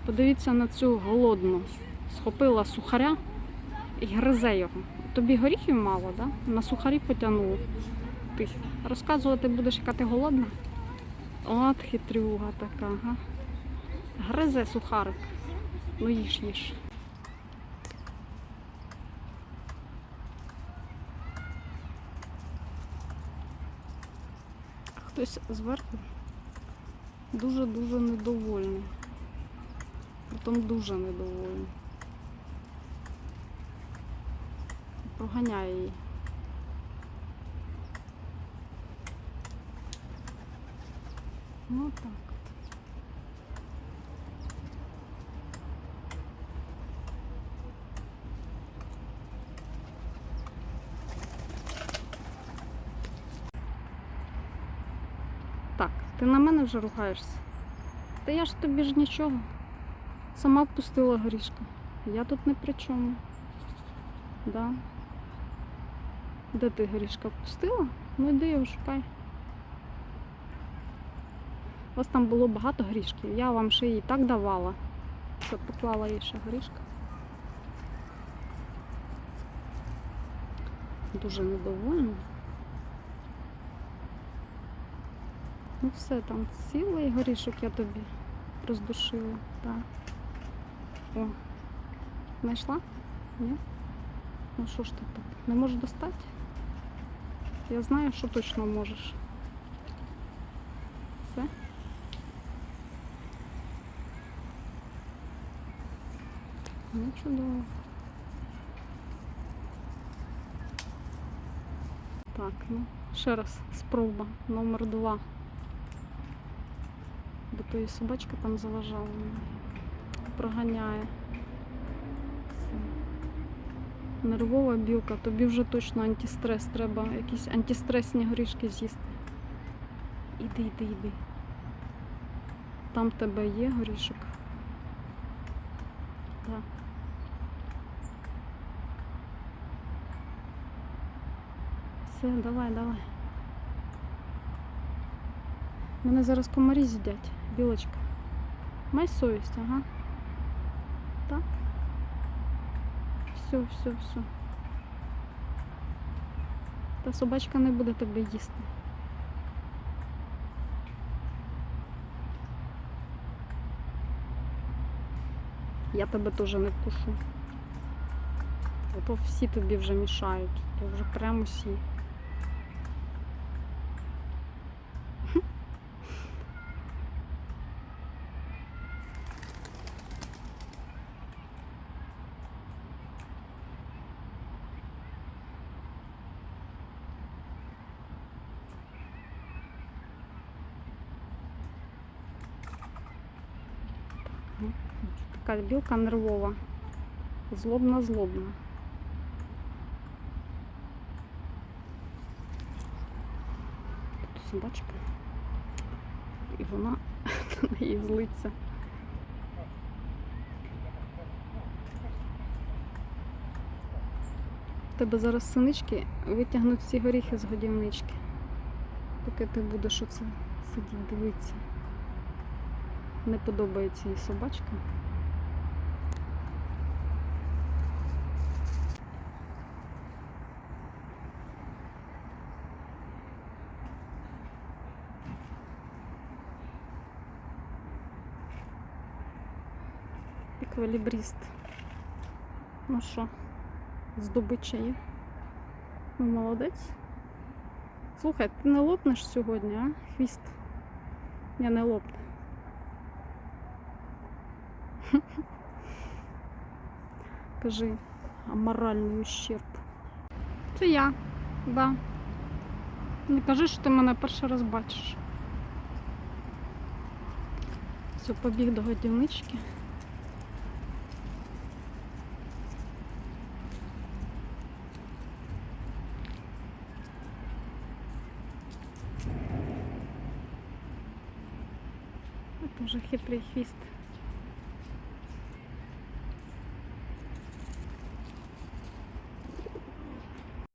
Подивіться на цю голодну. Схопила сухаря і гризе його. Тобі горіхів мало, да? На сухарі потягнуло. Ти розказувати будеш, яка ти голодна? От хитрюга така, ага. Гризе сухарик. Ну їж, їж. Хтось зверху дуже-дуже недовольний. Притом дуже недовольний. Проганяє її. Ну так. Так, ти на мене вже ругаєшся. Та я ж тобі ж нічого. Сама впустила горішка. Я тут не при чому. Да. Де ти горішка впустила? Ну йди його шукай. У вас там було багато горішків. Я вам ще її так давала, що поклала їй ще горішка. Дуже недовольна. Ну все, там цілий горішок я тобі роздушила. Так. О, знайшла? Ні? Ну що ж ти так? Не можеш достати? Я знаю, що точно можеш. Все? Ну, чудово. Так, ну, ще раз спроба номер два. Бо тої собачка там заважала мені. Проганяє. Нервова білка, тобі вже точно антистрес треба. Якісь антистресні горішки з'їсти. Іди, іди, іди. Там в тебе є горішок. Так. Все, давай, давай. Мене зараз комарі з'їдять, білочка. Май совість, ага. Так. Все, все, все. Та собачка не буде тебе їсти. Я тебе теж не вкушу. А то всі тобі вже мішають. То вже прямо всі. Така білка нервова. Злобна, злобна. Тут собачка. І вона на неї злиться. В тебе зараз синички витягнуть всі горіхи з годівнички. Поки ти будеш оце сидіти, дивитися. Не подобається їй собачка. Еквілібріст. Ну що, здобича є? Ну, молодець. Слухай, ти не лопнеш сьогодні, а? Хвіст. Я не лопну. Кажи, аморальний ущерб. Це я, да. Не кажи, що ти мене перший раз бачиш. Все, побіг до годівнички. Це вже хитрий хвіст.